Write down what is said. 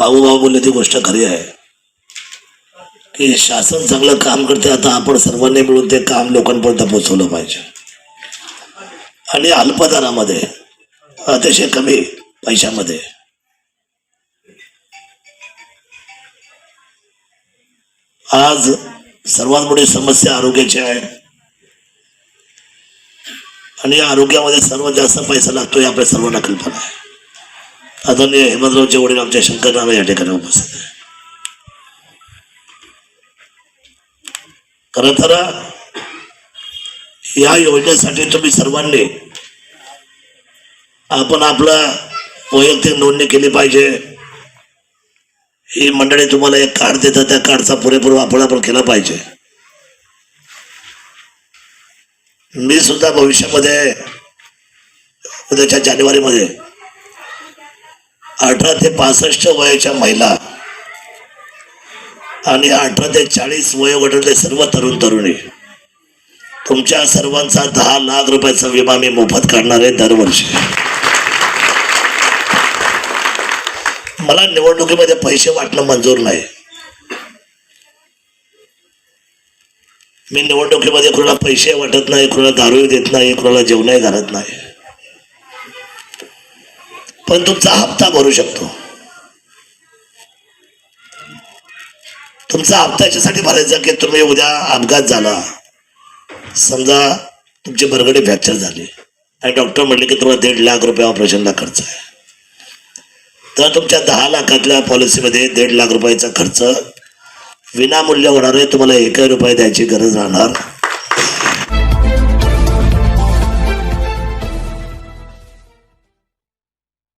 बाबू बोलले ती गोष्ट खरी आहे. की शासन चांगलं काम करते आता आपण सर्वांनी मिळून ते काम लोकांपर्यंत पोहोचवलं पाहिजे. आणि अल्पदरामध्ये अतिशय कमी पैशामध्ये. आज सर्वात मोठी समस्या आरोग्याची आहे. आणि या आरोग्यामध्ये सर्वात जास्त पैसा लागतो हे आपल्या सर्वांना कल्पना आहे. आदरणीय हेमंतरावचे वडील आमच्या शंकरनारायण या ठिकाणी उपस्थित आहे खरं तर या योजनेसाठी तुम्ही सर्वांनी आपण आपला वैयक्तिक नोंदणी केली पाहिजे. ही मंडळी तुम्हाला एक कार्ड देतात त्या कार्डचा पुरेपूर वापर आपण केला पाहिजे. मी सुद्धा भविष्यामध्ये उद्याच्या जानेवारीमध्ये अठरा ते पासष्ट वयाच्या महिला आणि अठरा ते चाळीस वयोगटातले सर्व तरुण तरुणी. तुमच्या सर्वांचा दहा लाख रुपयाचा विमा मी मोफत काढणार आहे दरवर्षी. मला निवडणुकीमध्ये पैसे वाटणं मंजूर नाही. मी निवडणुकीमध्ये कोणाला पैसे वाटत नाही कोणाला दारू देत नाही कोणाला जेवणही घालत नाही. पण तुमचा हप्ता भरू शकतो. तुमचा हप्ता याच्यासाठी भरायचा की तुम्ही उद्या अपघात झाला. समजा तुमचे भरगडे फ्रॅक्चर झाले. आणि डॉक्टर म्हटले की तुम्हाला दीड लाख रुपये ऑपरेशनला खर्च आहे. तर तुमच्या दहा लाखातल्या पॉलिसीमध्ये दीड लाख रुपयाचा खर्च विनामूल्य होणार आहे. तुम्हाला एकही रुपये द्यायची गरज राहणार.